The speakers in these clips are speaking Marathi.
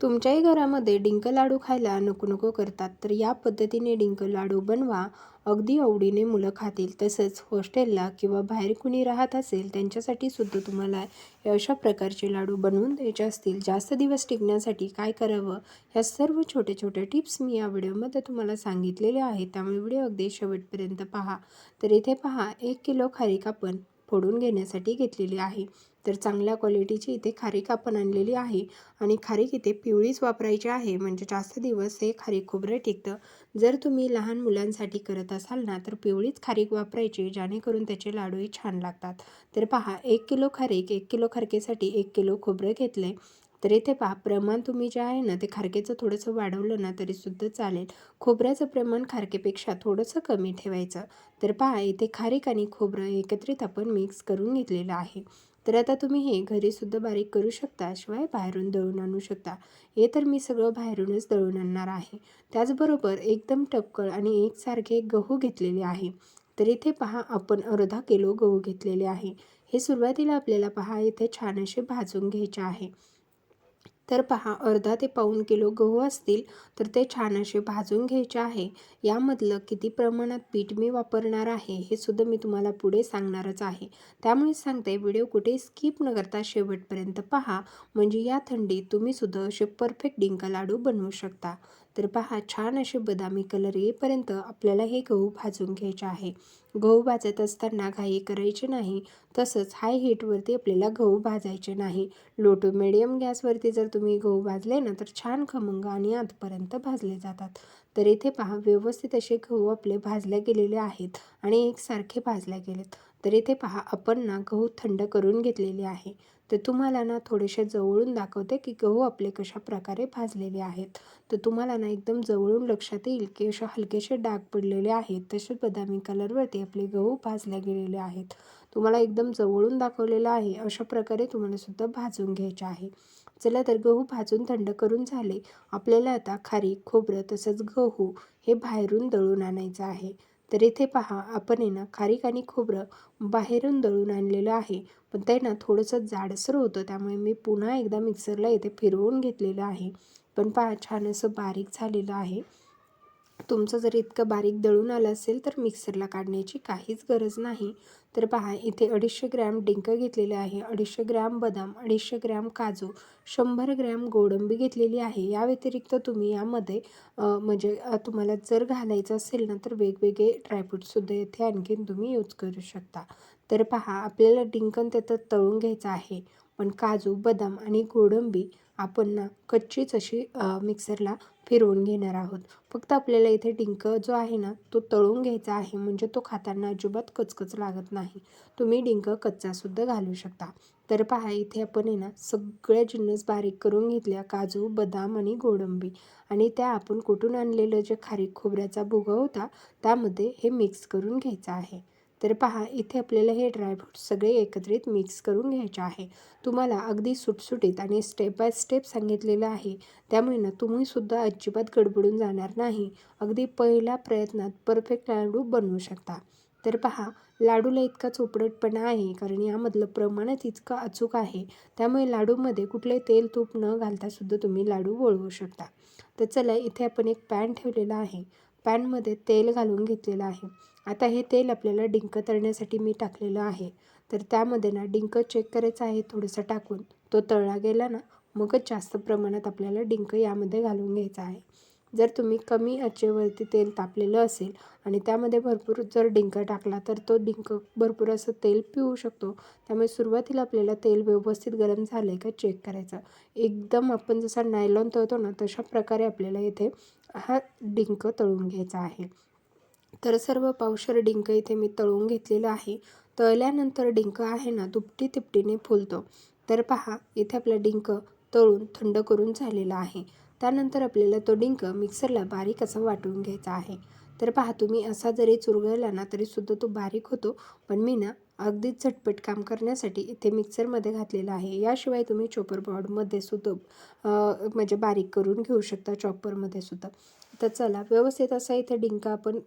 तुमच्याही घरामध्ये डिंक लाडू खायला नको नको करतात तर या पद्धतीने डिंक लाडू बनवा. अगदी आवडीने मुलं खातील तसंच हॉस्टेलला किंवा बाहेर कुणी राहत असेल त्यांच्यासाठी सुद्धा तुम्हाला अशा प्रकारचे लाडू बनवून द्यायचे असतील. जास्त दिवस टिकण्यासाठी काय करावं? ह्या सर्व छोट्या छोट्या टिप्स मी या व्हिडिओमध्ये तुम्हाला सांगितलेले आहेत. त्यामुळे व्हिडिओ अगदी शेवटपर्यंत पहा. तर इथे पहा एक किलो खारीक आपण फोडून घेण्यासाठी घेतलेली आहे. तर चांगल्या क्वालिटीची इथे खारीक आपण आणलेली आहे. आणि खारीक इथे पिवळीच वापरायची आहे. म्हणजे जास्त दिवस हे खारीक खोबरं टिकतं. जर तुम्ही लहान मुलांसाठी करत असाल ना तर पिवळीच खारीक वापरायची जेणेकरून त्याचे लाडूही छान लागतात. तर पहा एक किलो खारीक एक किलो खारकेसाठी एक किलो खोबरं घेतलं आहे तर इथे पहा प्रमाण तुम्ही जे आहे ना ते खारकेचं थोडंसं वाढवलं ना तरीसुद्धा चालेल. खोबऱ्याचं प्रमाण खारकेपेक्षा थोडंसं कमी ठेवायचं. तर पहा इथे खारीक आणि खोबरं एकत्रित आपण मिक्स करून घेतलेलं आहे. तर आता तुम्ही हे घरीसुद्धा बारीक करू शकता शिवाय बाहेरून दळून आणू शकता. हे तर मी सगळं बाहेरूनच दळून आणणार आहे. त्याचबरोबर एकदम टपकळ आणि एकसारखे गहू घेतलेले आहे. तर इथे पहा आपण अर्धा किलो गहू घेतलेले आहे. हे सुरुवातीला आपल्याला पहा इथे छान असे भाजून घ्यायचे आहे. तर पहा अर्धा ते पाऊण किलो गहू असतील तर ते छान असे भाजून घ्यायचे आहे. यामधलं किती प्रमाणात पीठ मी वापरणार आहे हे सुद्धा मी तुम्हाला पुढे सांगणारच आहे. त्यामुळे सांगते व्हिडिओ कुठे स्किप न करता शेवटपर्यंत पहा. म्हणजे या थंडीत तुम्ही सुद्धा असे परफेक्ट डिंक लाडू बनवू शकता. तर पहा छान असे बदामी कलर येईपर्यंत आपल्याला हे गहू भाजून घ्यायचे आहे. गहू भाजत असताना घाई करायची नाही. तसंच हाय हीटवरती आपल्याला गहू भाजायचे नाही. लो टू मिडियम गॅसवरती जर तुम्ही गहू भाजले ना तर छान खमंग आणि आतपर्यंत भाजले जातात. तर इथे पहा व्यवस्थित असे गहू आपले भाजले गेलेले आहेत आणि एकसारखे भाजले गेलेत. तर इथे पहा आपण ना गहू थंड करून घेतलेले आहे. तर तुम्हाला ना थोडेसे जवळून दाखवते की गहू आपले कशा प्रकारे भाजलेले आहेत. तर तुम्हाला ना एकदम जवळून लक्षात येईल की असे हलकेसे डाग पडलेले आहेत. तसेच बदामी कलरवरती आपले गहू भाजले गेलेले आहेत. तुम्हाला एकदम जवळून दाखवलेलं आहे. अशा प्रकारे तुम्हाला सुद्धा भाजून घ्यायचे आहे. चला तर गहू भाजून थंड करून झाले. आपल्याला आता खारी खोबरं तसंच गहू हे बाहेरून दळून आणायचं आहे. तर इथे पहा आपण आहे ना खारीक आणि खोबरं बाहेरून दळून आणलेलं आहे. पण ते ना थोडंसं जाडसर होतं त्यामुळे मी पुन्हा एकदा मिक्सरला इथे फिरवून घेतलेलं आहे. पण पहा छान असं बारीक झालेलं आहे. तुमचं जर इतकं बारीक दळून आलं असेल तर मिक्सरला काढण्याची काहीच गरज नाही. तर पहा इथे अडीचशे ग्रॅम डिंक घेतलेले आहे अडीचशे ग्रॅम बदाम अडीचशे ग्रॅम काजू शंभर ग्रॅम गोडंबी घेतलेली आहे. या व्यतिरिक्त तुम्ही यामध्ये म्हणजे तुम्हाला जर घालायचं असेल ना तर वेगवेगळे ड्रायफ्रूटसुद्धा येथे आणखीन तुम्ही यूज करू शकता. तर पहा आपल्याला डिंकन त्यात तळून घ्यायचं आहे. पण काजू बदाम आणि गोडंबी आपण ना कच्चीच अशी मिक्सरला फिरवून घेणार आहोत. फक्त आपल्याला इथे डिंक जो आहे ना तो तळून घ्यायचा आहे. म्हणजे तो खाताना अजिबात कचकच लागत नाही. तुम्ही डिंक कच्चासुद्धा घालू शकता. तर पहा इथे आपण आहे ना सगळ्या जिन्नस बारीक करून घेतल्या काजू बदाम आणि गोडंबी आणि त्या आपण कुठून आणलेलं? जे खारीक खोबऱ्याचा भुगा होता त्यामध्ये हे मिक्स करून घ्यायचं आहे. तर पहा इथे आपल्याला हे ड्रायफ्रूट सगळे एकत्रित मिक्स करून घ्यायचे आहे. तुम्हाला अगदी सुटसुटीत आणि स्टेप बाय स्टेप सांगितलेलं आहे. त्यामुळे ना तुम्हीसुद्धा अजिबात गडबडून जाणार नाही. अगदी पहिल्या प्रयत्नात परफेक्ट लाडू बनवू शकता. तर पहा लाडूला इतका चोपडटपणा आहे कारण यामधलं प्रमाणच इतकं अचूक आहे. त्यामुळे लाडूमध्ये कुठले तेल तूप न घालतासुद्धा तुम्ही लाडू वळवू शकता. तर चला इथे आपण एक पॅन ठेवलेला आहे. पॅनमध्ये तेल घालून घेतलेलं आहे. आता हे तेल आपल्याला डिंक तळण्यासाठी मी टाकलेलं आहे. तर त्यामध्ये ना डिंक चेक करायचं आहे थोडंसं टाकून. तो तळला गेला ना मगच जास्त प्रमाणात आपल्याला डिंक यामध्ये घालून घ्यायचा आहे. जर तुम्ही कमी आचेवरती तेल तापलेलं असेल आणि त्यामध्ये भरपूर जर डिंक टाकला तर तो डिंक भरपूर असं तेल पिऊ शकतो. त्यामुळे सुरुवातीला आपल्याला तेल व्यवस्थित गरम झालं आहे का चेक करायचं. एकदम आपण जसा नायलॉन तळतो ना तशा प्रकारे आपल्याला इथे हा डिंक तळून घ्यायचा आहे. तर सर्व पावशर डिंक इथे मी तळून घेतलेलं आहे. तळल्यानंतर डिंक आहे ना दुपटी तिपटीने फुलतो. तर पहा इथे आपला डिंक तळून थंड करून झालेला आहे. त्यानंतर आपल्याला तो डिंक मिक्सरला बारीक असा वाटून घ्यायचा आहे. तर पहा तुम्ही असा जरी चुरगळला ना तरीसुद्धा तो बारीक होतो. पण मी ना अगदीच झटपट काम करण्यासाठी इथे मिक्सरमध्ये घातलेलं आहे. याशिवाय तुम्ही चॉपर बॉडमध्ये सुद्धा म्हणजे बारीक करून घेऊ शकता चॉपरमध्ये सुद्धा. तर चला व्यवस्थित असा इथे डिंक आपण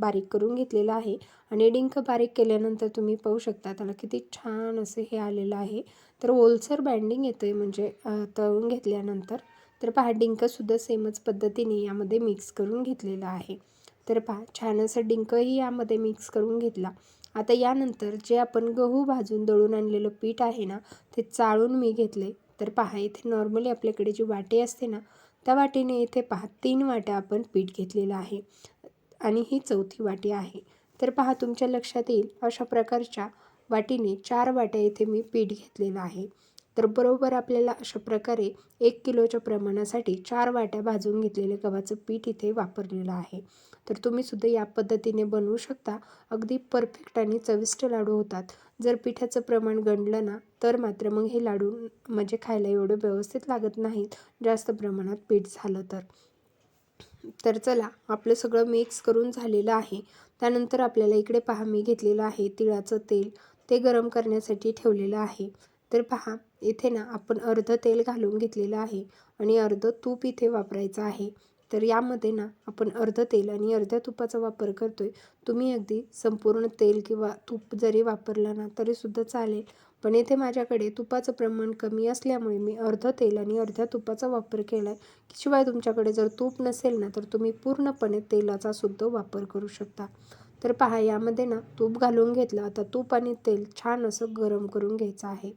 बारीक करून घेतलेला आहे. आणि डिंक बारीक केल्यानंतर तुम्ही पाहू शकता त्याला किती छान असं हे आलेलं आहे. तर ओलसर बाइंडिंग येतं आहे म्हणजे तळून घेतल्यानंतर. तर पहा डिंकसुद्धा सेमच पद्धतीने यामध्ये मिक्स करून घेतलेलं आहे. तर पहा छान असं डिंकही यामध्ये मिक्स करून घेतला. आता यानंतर जे आपण गहू भाजून दळून आणलेलं पीठ आहे ना ते चाळून मी घेतले. तर पहा इथे नॉर्मली आपल्याकडे जी वाटी असते ना त्या वाटीने इथे पहा तीन वाट्या आपण पीठ घेतलेलं आहे. आणि ही चौथी वाटी आहे. तर पहा तुमच्या लक्षात येईल अशा प्रकारच्या वाटीने चार वाट्या इथे मी पीठ घेतलेलं आहे. तर बरोबर आपल्याला अशा प्रकारे एक किलोच्या प्रमाणासाठी चार वाट्या भाजून घेतलेलं गव्हाचं पीठ इथे वापरलेलं आहे. तर तुम्हीसुद्धा या पद्धतीने बनवू शकता. अगदी परफेक्ट आणि चविष्ट लाडू होतात. जर पिठाचं प्रमाण गणलं ना तर मात्र मग हे लाडू म्हणजे खायला एवढं व्यवस्थित लागत नाहीत जास्त प्रमाणात पीठ झालं तर. तर चला आपलं सगळं मिक्स करून झालेलं आहे. त्यानंतर आपल्याला इकडे पहा मी घेतलेलं आहे तिळाचं तेल. ते गरम करण्यासाठी ठेवलेलं आहे. तर पहा इथे ना आपण अर्ध तेल घालून घेतलेलं आहे आणि अर्ध तूप इथे वापरायचं आहे. तर यामध्ये ना आपण अर्ध तेल आणि अर्ध्या तुपाचा वापर करतो आहे तुम्ही अगदी संपूर्ण तेल किंवा तूप जरी वापरलं ना तरीसुद्धा चालेल. पण इथे माझ्याकडे तुपाचं प्रमाण कमी असल्यामुळे मी अर्ध तेल आणि अर्ध्या तुपाचा वापर केला आहे शिवाय तुमच्याकडे जर तूप नसेल ना तर तुम्ही पूर्णपणे तेलाचा सुद्धा वापर करू शकता. तर पहा यामध्ये ना तूप घालून घेतलं. आता तूप आणि तेल छान असं गरम करून घ्यायचं आहे.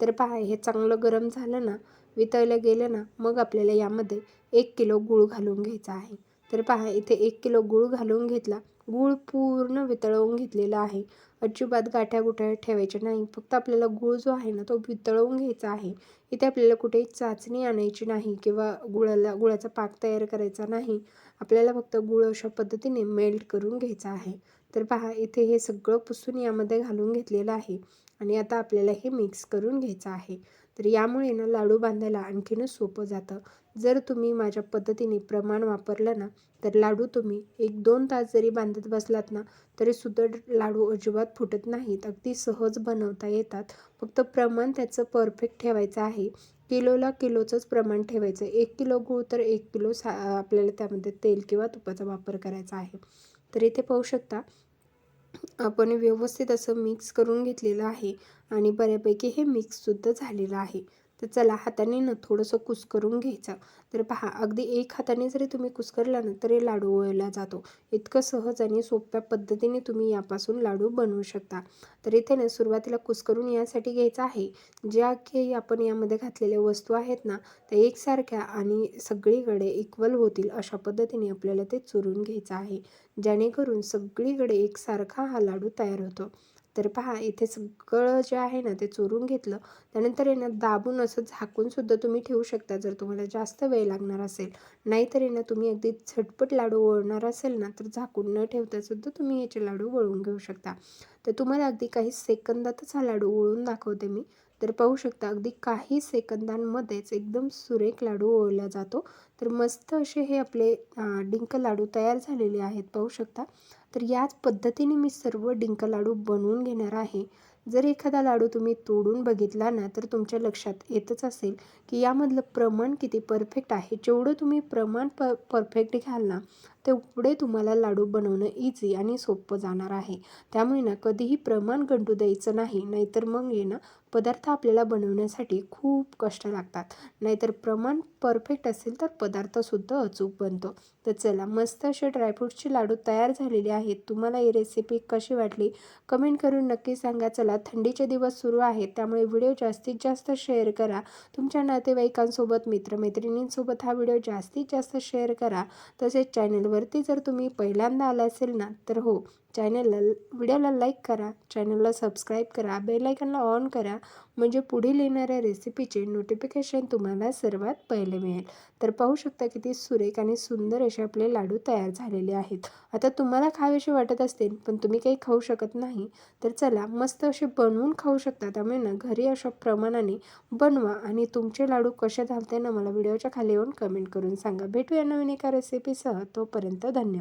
तर पहा हे चांगलं गरम झालं ना वितळलं गेलं ना मग आपल्याला यामध्ये एक किलो गूळ घालून घ्यायचा आहे. तर पहा इथे एक किलो गूळ घालून घेतला. गूळ पूर्ण वितळवून घेतलेला आहे. अजिबात गाठ्या गुठ्या ठेवायच्या नाही. फक्त आपल्याला गूळ जो आहे ना तो वितळवून घ्यायचा आहे. इथे आपल्याला कुठेही चाचणी आणायची नाही किंवा गुळाला गुळाचा पाक तयार करायचा नाही. आपल्याला फक्त गूळ अशा पद्धतीने मेल्ट करून घ्यायचा आहे. तर पहा इथे हे सगळं पुसून यामध्ये घालून घेतलेलं आहे आणि आता आपल्याला हे मिक्स करून घ्यायचं आहे. तर यामुळे ना लाडू बांधायला आणखीनच सोपं जातं. जर तुम्ही माझ्या पद्धतीने प्रमाण वापरलं ना तर लाडू तुम्ही एक दोन तास जरी बांधत बसलात ना तरीसुद्धा लाडू अजिबात फुटत नाहीत. अगदी सहज बनवता येतात. फक्त प्रमाण त्याचं परफेक्ट ठेवायचं आहे. किलोला किलोचंच प्रमाण ठेवायचं. एक किलो गूळ तर एक किलो सा आपल्याला त्यामध्ये तेल किंवा तुपाचा वापर करायचा आहे. तर इथे पाहू शकता आपण व्यवस्थित असं मिक्स करून घेतलेलं आहे आणि बऱ्यापैकी हे मिक्ससुद्धा झालेलं आहे. तर चला हाताने ना थोडंसं कुस्करून घ्यायचं. तर पहा अगदी एक हाताने जरी तुम्ही कुस्करला ना तरी लाडू वळला जातो. इतकं सहज आणि सोप्या पद्धतीने तुम्ही यापासून लाडू बनवू शकता. तर इथे ना सुरुवातीला कुस्करून यासाठी घ्यायचं आहे. ज्या काही आपण यामध्ये घातलेल्या वस्तू आहेत ना त्या एकसारख्या आणि सगळीकडे इक्वल होतील अशा पद्धतीने आपल्याला ते चुरून घ्यायचं आहे. जेणेकरून सगळीकडे एकसारखा हा लाडू तयार होतो. तर पहा इथे सगळं जे आहे ना ते चोरून घेतलं. त्यानंतर यांना दाबून असं झाकूनसुद्धा तुम्ही ठेवू शकता जर तुम्हाला जास्त वेळ लागणार असेल. नाहीतर यांना तुम्ही अगदी झटपट लाडू वळणार असेल ना तर झाकून न ठेवतासुद्धा तुम्ही याचे लाडू वळून घेऊ शकता. तर तुम्हाला अगदी काही सेकंदातच हा लाडू वळून दाखवते मी. तर पाहू शकता अगदी काही सेकंदांमध्येच एकदम सुरेख लाडू ओळला जातो. तर मस्त असे हे आपले डिंक लाडू तयार झालेले आहेत पाहू शकता. तर याच पद्धतीने मी सर्व डिंक लाडू बनवून घेणार आहे. जर एखादा लाडू तुम्ही तोडून बघितला ना तर तुमच्या लक्षात येतच असेल की यामधलं प्रमाण किती परफेक्ट आहे. जेवढं तुम्ही प्रमाण प परफेक्ट घ्याल ना तेवढे तुम्हाला लाडू बनवणं इझी आणि सोपं जाणार आहे. त्यामुळे ना कधीही प्रमाण गंडू द्यायचं नाही नाहीतर मग ये ना पदार्थ आपल्याला बनवण्यासाठी खूप कष्ट लागतात. नाहीतर प्रमाण परफेक्ट असेल तर पदार्थसुद्धा अचूक बनतो. तर चला मस्त असे ड्रायफ्रूटचे लाडू तयार झालेले आहेत. तुम्हाला ही रेसिपी कशी वाटली? कमेंट करून नक्की सांगा. चला थंडीचे दिवस सुरू आहेत त्यामुळे व्हिडिओ जास्तीत जास्त शेअर करा. तुमच्या नातेवाईकांसोबत मित्रमैत्रिणींसोबत हा व्हिडिओ जास्तीत जास्त शेअर करा. तसेच चॅनलवरती जर तुम्ही पहिल्यांदा आला असेल ना तर हो चॅनलला व्हिडिओला लाईक करा चॅनलला सबस्क्राईब करा बेलायकनला ऑन करा म्हणजे पुढील येणाऱ्या रेसिपीचे नोटिफिकेशन तुम्हाला सर्वात पहिले मिळेल. तर पाहू शकता किती सुरेख आणि सुंदर असे आपले लाडू तयार झालेले आहेत. आता तुम्हाला खावेसे वाटत असतील पण तुम्ही काही खाऊ शकत नाही तर चला मस्त असे बनवून खाऊ शकता. त्यामुळे ना घरी अशा प्रमाणाने बनवा आणि तुमचे लाडू कसे झालते ना मला व्हिडिओच्या खाली येऊन कमेंट करून सांगा. भेटूया नवीन एका रेसिपीसह तोपर्यंत धन्यवाद.